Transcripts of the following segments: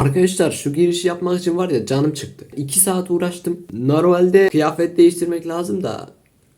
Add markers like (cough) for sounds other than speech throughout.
Arkadaşlar şu girişi yapmak için var ya canım çıktı. 2 saat uğraştım. Normalde kıyafet değiştirmek lazım da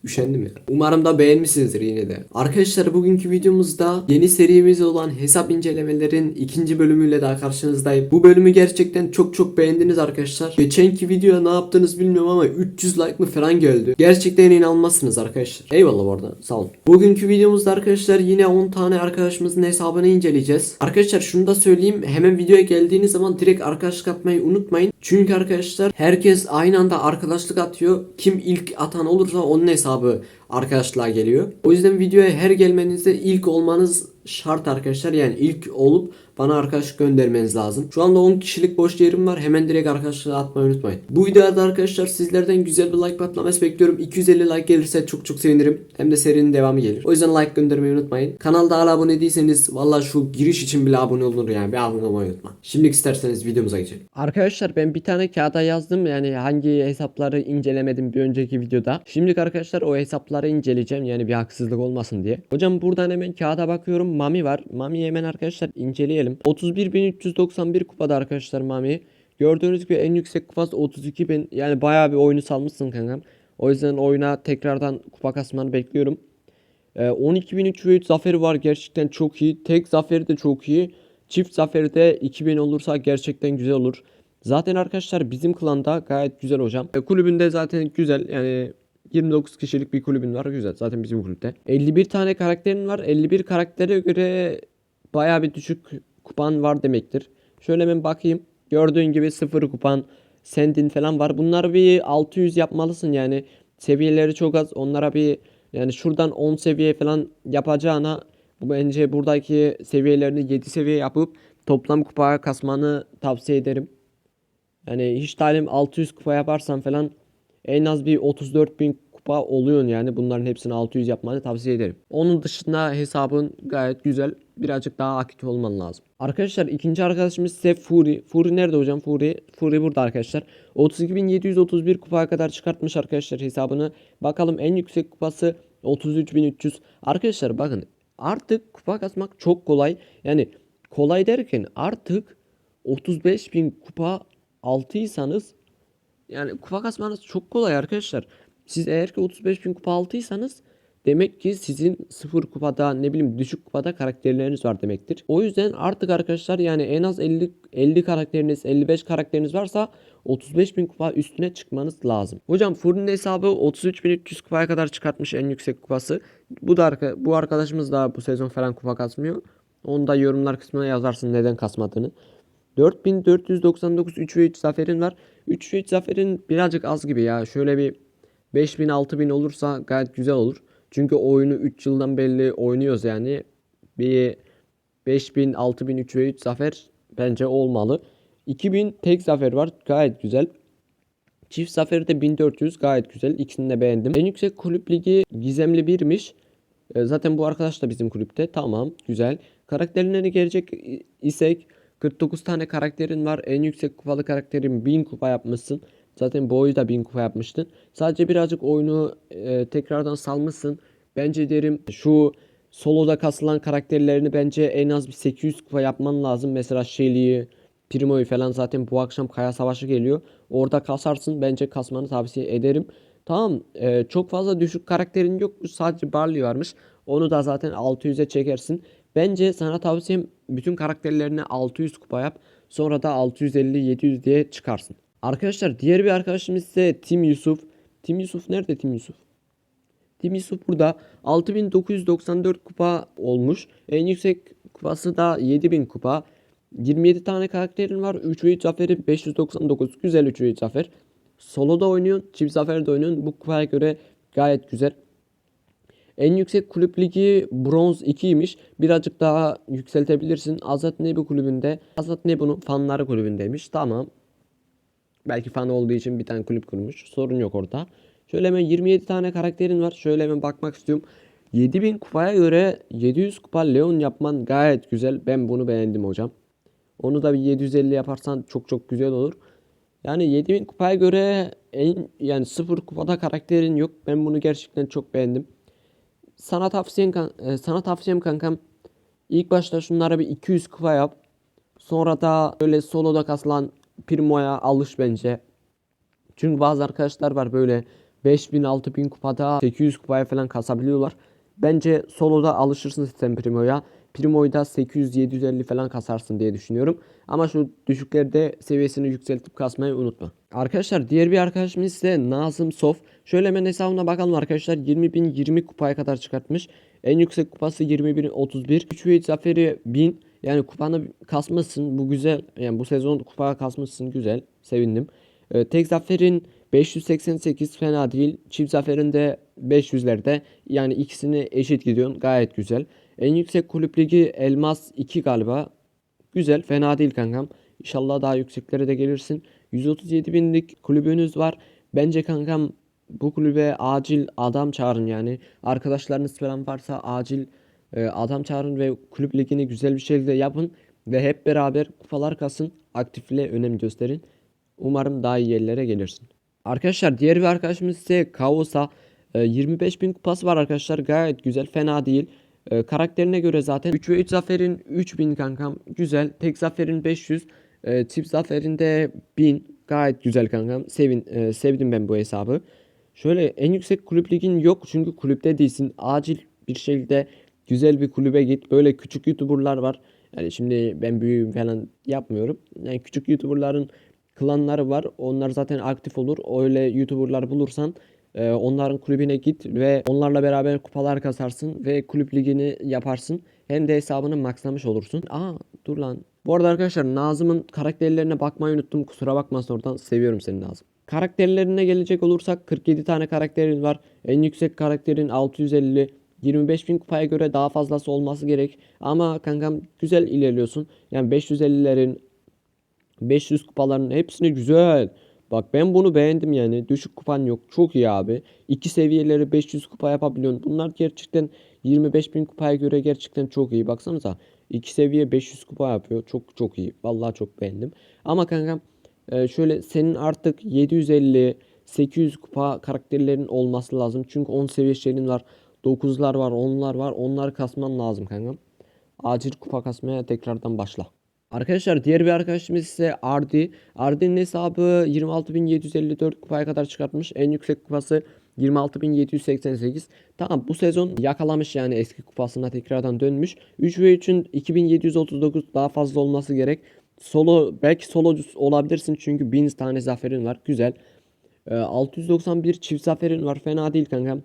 üşendim ya. Umarım da beğenmişsinizdir yine de. Arkadaşlar bugünkü videomuzda yeni serimiz olan hesap incelemelerin ikinci bölümüyle daha karşınızdayım. Bu bölümü gerçekten çok çok beğendiniz arkadaşlar. Geçenki videoya ne yaptınız bilmiyorum ama 300 like mı falan geldi. Gerçekten inanmazsınız arkadaşlar. Eyvallah bu arada sağ olun. Bugünkü videomuzda arkadaşlar yine 10 tane arkadaşımızın hesabını inceleyeceğiz. Arkadaşlar şunu da söyleyeyim. Hemen videoya geldiğiniz zaman direkt arkadaşlık atmayı unutmayın. Çünkü arkadaşlar herkes aynı anda arkadaşlık atıyor. Kim ilk atan olursa onun hesabı arkadaşlığa geliyor. O yüzden videoya her gelmenizde ilk olmanız şart arkadaşlar. Yani ilk olup bana arkadaşlık göndermeniz lazım. Şu anda 10 kişilik boş yerim var. Hemen direkt arkadaşlığa atmayı unutmayın. Bu videoda arkadaşlar sizlerden güzel bir like patlaması bekliyorum. 250 like gelirse çok çok sevinirim. Hem de serinin devamı gelir. O yüzden like göndermeyi unutmayın. Kanalda hala abone değilseniz valla şu giriş için bile abone olunur yani. Bir abone olmayı unutma. Şimdi isterseniz videomuza geçelim. Arkadaşlar ben bir tane kağıda yazdım. Yani hangi hesapları incelemedim bir önceki videoda. Şimdilik arkadaşlar o hesapları inceleyeceğim. Yani bir haksızlık olmasın diye. Hocam buradan hemen kağıda bakıyorum. Mami var. Mami'yi hemen arkadaşlar inceleyelim. 31.391 kupada arkadaşlar Mami. Gördüğünüz gibi en yüksek kupası 32.000. Yani bayağı bir oyunu salmışsın kankam. O yüzden oyuna tekrardan kupa kasmanı bekliyorum. Ee, 12.003 ve 3 zaferi var gerçekten çok iyi. Tek zaferi de çok iyi. Çift zaferi de 2000 olursa gerçekten güzel olur. Zaten arkadaşlar bizim klanda gayet güzel hocam. E, kulübünde zaten güzel yani 29 kişilik bir kulübün var güzel zaten bizim kulüpte. 51 tane karakterin var. 51 karaktere göre baya bir düşük kupan var demektir. Şöyle hemen bakayım. Gördüğün gibi 0 kupan, sendin falan var. Bunları bir 600 yapmalısın yani. Seviyeleri çok az. Onlara bir yani şuradan 10 seviye falan yapacağına bu bence buradaki seviyelerini 7 seviye yapıp toplam kupa kasmanı tavsiye ederim. Yani hiç talim 600 kupa yaparsan falan en az bir 34 bin kupa oluyorsun yani. Bunların hepsini 600 yapmanı tavsiye ederim. Onun dışında hesabın gayet güzel. Birazcık daha aktif olman lazım. Arkadaşlar ikinci arkadaşımız ise Fury. Fury nerede hocam? Fury. Fury burada arkadaşlar. 32.731 kupaya kadar çıkartmış arkadaşlar hesabını. Bakalım en yüksek kupası 33.300. Arkadaşlar bakın artık kupa kasmak çok kolay. Yani kolay derken artık 35.000 kupa altıysanız yani kupa kasmanız çok kolay arkadaşlar. Siz eğer ki 35.000 kupa altıysanız demek ki sizin sıfır kupada ne bileyim düşük kupada karakterleriniz var demektir. O yüzden artık arkadaşlar yani en az 50 50 karakteriniz 55 karakteriniz varsa 35.000 kupa üstüne çıkmanız lazım. Hocam Fur'un hesabı 33.300 kupaya kadar çıkartmış en yüksek kupası. Bu da bu arkadaşımız da bu sezon falan kupa kasmıyor. Onu da yorumlar kısmına yazarsın neden kasmadığını. 4499 3 ve 3 zaferin var. 3 ve 3 zaferin birazcık az gibi ya. Şöyle bir 5000 6000 olursa gayet güzel olur. Çünkü oyunu 3 yıldan belli oynuyoruz yani. Bir 5000 6000 3 ve 3 zafer bence olmalı. 2000 tek zafer var. Gayet güzel. Çift zaferi de 1400 gayet güzel. İkisini de beğendim. En yüksek kulüp ligi gizemli birmiş. E, Zaten bu arkadaş da bizim kulüpte. Tamam güzel. Karakterlerine gelecek isek 49 tane karakterin var. En yüksek kupalı karakterin 1000 kupa yapmışsın. Zaten boyu da 1000 kupa yapmıştın. Sadece birazcık oyunu e, tekrardan salmışsın. Bence derim şu soloda kasılan karakterlerini bence en az bir 800 kupa yapman lazım. Mesela Shelly'yi, Primo'yu falan zaten bu akşam Kaya Savaşı geliyor. Orada kasarsın. Bence kasmanı tavsiye ederim. Tamam e, çok fazla düşük karakterin yokmuş. Sadece Barley varmış. Onu da zaten 600'e çekersin. Bence sana tavsiyem bütün karakterlerini 600 kupa yap. Sonra da 650-700 diye çıkarsın. Arkadaşlar diğer bir arkadaşımız ise Tim Yusuf. Tim Yusuf nerede Tim Yusuf? Tim Yusuf burada 6994 kupa olmuş. En yüksek kupası da 7000 kupa. 27 tane karakterin var. 3 ve 3 zaferi 599. Güzel 3 ve 3 zafer. Solo'da oynuyorsun. Çift zaferde oynuyorsun. Bu kupaya göre gayet güzel. En yüksek kulüp ligi bronz 2'ymiş. Birazcık daha yükseltebilirsin. Azat Nebi kulübünde. Azat Nebi'nin fanları kulübündeymiş. Tamam. Belki fan olduğu için bir tane kulüp kurmuş. Sorun yok orada. Şöyle hemen 27 tane karakterin var. Şöyle hemen bakmak istiyorum. 7000 kupaya göre 700 kupa Leon yapman gayet güzel. Ben bunu beğendim hocam. Onu da bir 750 yaparsan çok çok güzel olur. Yani 7000 kupaya göre en yani sıfır kupada karakterin yok. Ben bunu gerçekten çok beğendim. Sana tavsiyem e, sana tavsiyem kankam ilk başta şunlara bir 200 kupa yap. Sonra da böyle soloda kasılan Primo'ya alış bence. Çünkü bazı arkadaşlar var böyle 5000 6000 kupada 800 kupaya falan kasabiliyorlar. Bence soloda alışırsın sen Primo'ya. Primo'yu da 800 750 falan kasarsın diye düşünüyorum. Ama şu düşüklerde seviyesini yükseltip kasmayı unutma. Arkadaşlar diğer bir arkadaşımız ise Nazım Sof. Şöyle hemen hesabına bakalım arkadaşlar. 20.000 20 kupaya kadar çıkartmış. En yüksek kupası 20.031. 3 ve zaferi 1000. Yani kupanı kasmışsın. Bu güzel. Yani bu sezon kupa kasmışsın. Güzel. Sevindim. Ee, tek zaferin 588 fena değil. Çift zaferin de 500'lerde. Yani ikisini eşit gidiyorsun. Gayet güzel. En yüksek kulüp ligi Elmas 2 galiba. Güzel. Fena değil kankam. İnşallah daha yükseklere de gelirsin. 137 binlik kulübünüz var. Bence kankam bu kulübe acil adam çağırın yani. Arkadaşlarınız falan varsa acil e, adam çağırın ve kulüp ligini güzel bir şekilde yapın. Ve hep beraber kupalar kasın. Aktifliğe önem gösterin. Umarım daha iyi yerlere gelirsin. Arkadaşlar diğer bir arkadaşımız ise Kaos'a 25.000 kupası var arkadaşlar. Gayet güzel. Fena değil. E, karakterine göre zaten 3 ve 3 zaferin 3000 kankam. Güzel. Tek zaferin 500. E, çift zaferin de 1000. Gayet güzel kankam. Sevin, e, sevdim ben bu hesabı. Şöyle en yüksek kulüp ligin yok çünkü kulüpte değilsin. Acil bir şekilde güzel bir kulübe git. Böyle küçük YouTuber'lar var. Yani şimdi ben büyüğüm falan yapmıyorum. Yani küçük YouTuber'ların klanları var. Onlar zaten aktif olur. Öyle YouTuber'lar bulursan e, onların kulübüne git ve onlarla beraber kupalar kasarsın ve kulüp ligini yaparsın. Hem de hesabını maxlamış olursun. Aa dur lan. Bu arada arkadaşlar Nazım'ın karakterlerine bakmayı unuttum. Kusura bakmasın oradan. Seviyorum seni Nazım. Karakterlerine gelecek olursak 47 tane karakterin var. En yüksek karakterin 650. 25.000 kupaya göre daha fazlası olması gerek. Ama kankam güzel ilerliyorsun. Yani 550'lerin 500 kupaların hepsini güzel. Bak ben bunu beğendim yani. Düşük kupan yok. Çok iyi abi. İki seviyeleri 500 kupa yapabiliyorsun. Bunlar gerçekten 25.000 kupaya göre gerçekten çok iyi. Baksanıza. iki seviye 500 kupa yapıyor. Çok çok iyi. Vallahi çok beğendim. Ama kankam e, şöyle senin artık 750 800 kupa karakterlerin olması lazım. Çünkü 10 seviye şeyin var. 9'lar var, 10'lar var. Onları kasman lazım kankam. Acil kupa kasmaya tekrardan başla. Arkadaşlar diğer bir arkadaşımız ise Ardi. Ardi'nin hesabı 26.754 kupaya kadar çıkartmış. En yüksek kupası 26.788. Tamam bu sezon yakalamış yani eski kupasına tekrardan dönmüş. 3 ve 3'ün 2739 daha fazla olması gerek. Solo belki solo olabilirsin çünkü 1000 tane zaferin var. Güzel. Ee, 691 çift zaferin var. Fena değil kankam.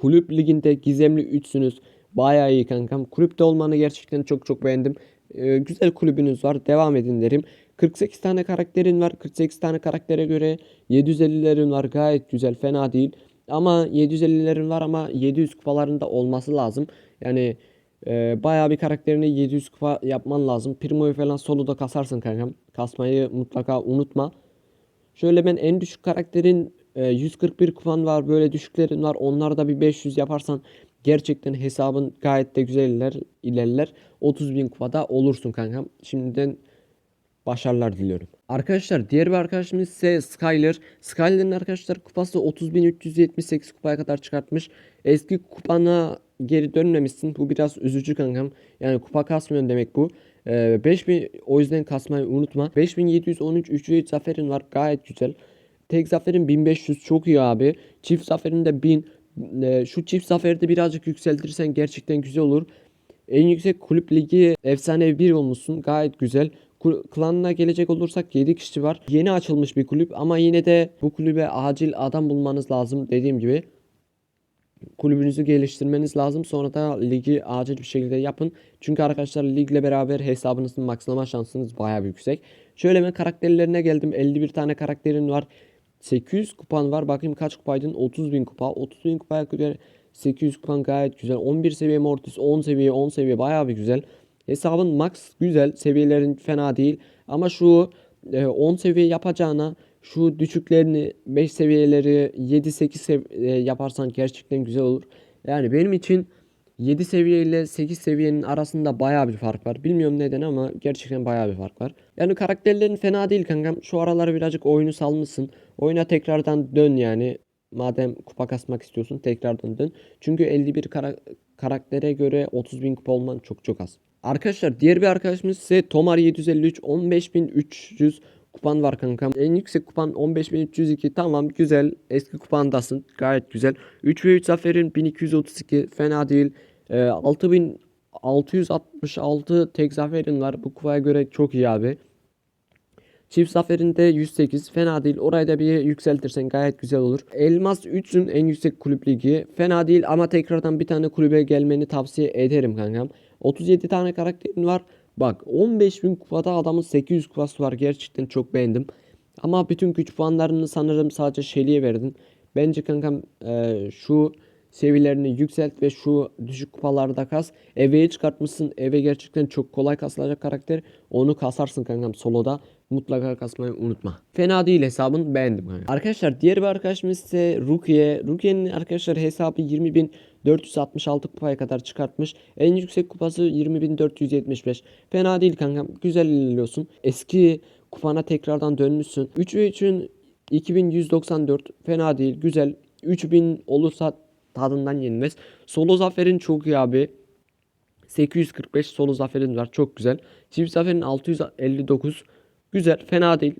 Kulüp liginde gizemli 3'sünüz. Bayağı iyi kankam. Kulüpte olmanı gerçekten çok çok beğendim. Ee, güzel kulübünüz var. Devam edin derim. 48 tane karakterin var. 48 tane karaktere göre 750'lerin var. Gayet güzel. Fena değil. Ama 750'lerin var ama 700 kupalarında olması lazım. Yani e, bayağı bir karakterini 700 kupa yapman lazım. Primo'yu falan soloda kasarsın kankam. Kasmayı mutlaka unutma. Şöyle ben en düşük karakterin e, 141 kupan var. Böyle düşüklerin var. Onları da bir 500 yaparsan gerçekten hesabın gayet de güzel iler, ilerler. 30 bin kupada olursun kankam. Şimdiden başarılar diliyorum. Arkadaşlar diğer bir arkadaşımız ise Skyler. Skyler'ın arkadaşlar kupası 30.378 kupaya kadar çıkartmış. Eski kupana geri dönmemişsin. Bu biraz üzücü kankam. Yani kupa kasmıyorsun demek bu. Ee, 5000 o yüzden kasmayı unutma. 5713 3 ve 3 zaferin var. Gayet güzel. Tek zaferin 1500 çok iyi abi. Çift zaferin de 1000. Ee, şu çift zaferi de birazcık yükseltirsen gerçekten güzel olur. En yüksek kulüp ligi efsane bir olmuşsun. Gayet güzel. Klanına gelecek olursak 7 kişi var. Yeni açılmış bir kulüp ama yine de bu kulübe acil adam bulmanız lazım dediğim gibi. Kulübünüzü geliştirmeniz lazım. Sonra da ligi acil bir şekilde yapın. Çünkü arkadaşlar ligle beraber hesabınızın makslama şansınız bayağı yüksek. Şöyle ben karakterlerine geldim. 51 tane karakterin var. 800 kupan var. Bakayım kaç kupaydın? 30 bin kupa. 30 bin kupaya göre 800 kupan gayet güzel. 11 seviye Mortis, 10 seviye, 10 seviye bayağı bir güzel. Hesabın max güzel. Seviyelerin fena değil. Ama şu e, 10 seviye yapacağına şu düşüklerini 5 seviyeleri 7-8 sev- e, yaparsan gerçekten güzel olur. Yani benim için 7 seviye ile 8 seviyenin arasında baya bir fark var. Bilmiyorum neden ama gerçekten baya bir fark var. Yani karakterlerin fena değil kankam. Şu aralar birazcık oyunu salmışsın. Oyuna tekrardan dön yani. Madem kupa kasmak istiyorsun tekrardan dön. Çünkü 51 kara- karaktere göre 30 bin kupa olman çok çok az. Arkadaşlar diğer bir arkadaşımız ise Tomar 753 15300 kupan var kankam. En yüksek kupan 15302 tamam güzel eski kupandasın gayet güzel. 3 ve 3 zaferin 1232 fena değil. Ee, 6666 tek zaferin var bu kupaya göre çok iyi abi. Çift zaferinde 108 fena değil. Orayı da bir yükseltirsen gayet güzel olur. Elmas 3'ün en yüksek kulüp ligi. Fena değil ama tekrardan bir tane kulübe gelmeni tavsiye ederim kankam. 37 tane karakterin var. Bak 15.000 kupada adamın 800 kupası var. Gerçekten çok beğendim. Ama bütün güç puanlarını sanırım sadece Shelly'e verdin. Bence kankam eee, şu seviyelerini yükselt ve şu düşük kupalarda kas. Eve'yi çıkartmışsın. Eve gerçekten çok kolay kasılacak karakter. Onu kasarsın kankam soloda. Mutlaka kasmayı unutma. Fena değil hesabın beğendim kanka. Arkadaşlar diğer bir arkadaşımız ise Rukiye. Rukiye'nin arkadaşlar hesabı 20.466 kupaya kadar çıkartmış. En yüksek kupası 20.475. Fena değil kankam. Güzel ilerliyorsun. Eski kupana tekrardan dönmüşsün. 3 ve 3'ün 2194 fena değil güzel 3000 olursa tadından yenmez. Solo zaferin çok iyi abi. 845 solo zaferin var çok güzel. Çift zaferin 659 güzel fena değil.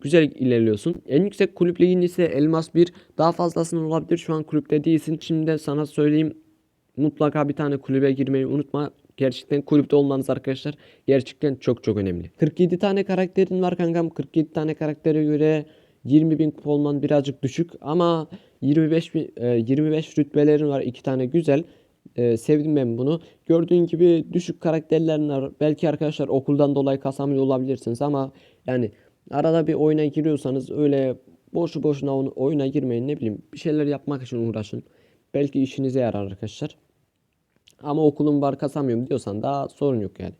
Güzel ilerliyorsun. En yüksek kulüp ligin ise Elmas 1. Daha fazlasının olabilir. Şu an kulüpte değilsin. Şimdi de sana söyleyeyim. Mutlaka bir tane kulübe girmeyi unutma. Gerçekten kulüpte olmanız arkadaşlar gerçekten çok çok önemli. 47 tane karakterin var kankam. 47 tane karaktere göre 20 bin kupa olman birazcık düşük ama 25 bin- e, 25 rütbelerin var. iki tane güzel. E, sevdim ben bunu. Gördüğün gibi düşük karakterlerin var. Belki arkadaşlar okuldan dolayı kasamıyor olabilirsiniz ama yani arada bir oyuna giriyorsanız öyle boşu boşuna oyuna girmeyin ne bileyim bir şeyler yapmak için uğraşın. Belki işinize yarar arkadaşlar. Ama okulum var kasamıyorum diyorsan da sorun yok yani.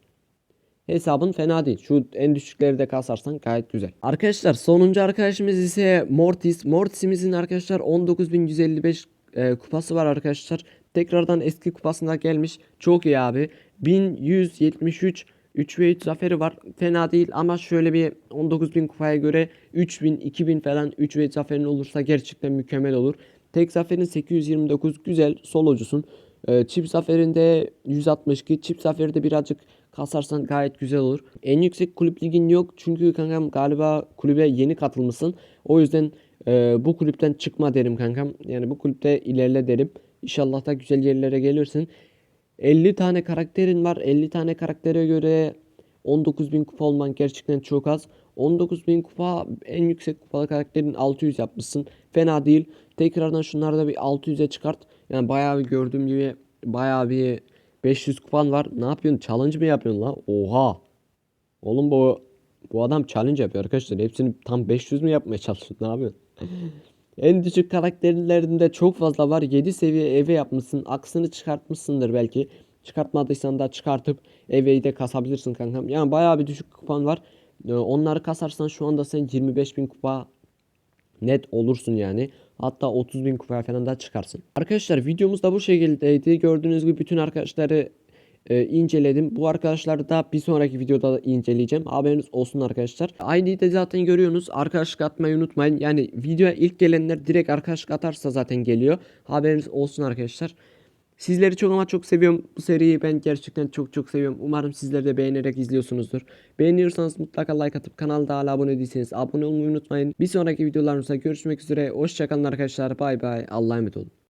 Hesabın fena değil. Şu en düşükleri de kasarsan gayet güzel. Arkadaşlar sonuncu arkadaşımız ise Mortis. Mortis'imizin arkadaşlar 19155 e, kupası var arkadaşlar. Tekrardan eski kupasına gelmiş. Çok iyi abi. 1173 3 ve 3 zaferi var. Fena değil ama şöyle bir 19.000 kupaya göre 3000 2000 falan 3 ve 3 zaferin olursa gerçekten mükemmel olur. Tek zaferin 829 güzel solocusun. Ee, çift zaferinde 162. Çift zaferi de birazcık kasarsan gayet güzel olur. En yüksek kulüp ligin yok. Çünkü kankam galiba kulübe yeni katılmışsın. O yüzden e, bu kulüpten çıkma derim kankam. Yani bu kulüpte ilerle derim. İnşallah da güzel yerlere gelirsin. 50 tane karakterin var. 50 tane karaktere göre 19.000 kupa olman gerçekten çok az. 19.000 kupa en yüksek kupalı karakterin 600 yapmışsın. Fena değil. Tekrardan şunları da bir 600'e çıkart. Yani bayağı bir gördüğüm gibi bayağı bir 500 kupan var. Ne yapıyorsun? Challenge mı yapıyorsun la? Oha. Oğlum bu bu adam challenge yapıyor arkadaşlar. Hepsini tam 500 mü yapmaya çalışıyor? Ne yapıyorsun? (laughs) En düşük karakterlerinde çok fazla var. 7 seviye eve yapmışsın. Aksını çıkartmışsındır belki. Çıkartmadıysan da çıkartıp eveyi de kasabilirsin kankam. Yani bayağı bir düşük kupan var. Ee, Onları kasarsan şu anda sen 25.000 kupa net olursun yani. Hatta 30 bin kupaya falan da çıkarsın. Arkadaşlar videomuz da bu şekildeydi. Gördüğünüz gibi bütün arkadaşları e, inceledim. Bu arkadaşları da bir sonraki videoda da inceleyeceğim. Haberiniz olsun arkadaşlar. ID'yi de zaten görüyorsunuz. Arkadaşlık atmayı unutmayın. Yani videoya ilk gelenler direkt arkadaşlık atarsa zaten geliyor. Haberiniz olsun arkadaşlar. Sizleri çok ama çok seviyorum. Bu seriyi ben gerçekten çok çok seviyorum. Umarım sizler de beğenerek izliyorsunuzdur. Beğeniyorsanız mutlaka like atıp kanalda hala abone değilseniz abone olmayı unutmayın. Bir sonraki videolarımızda görüşmek üzere. Hoşçakalın arkadaşlar. Bay bay. Allah'a emanet olun.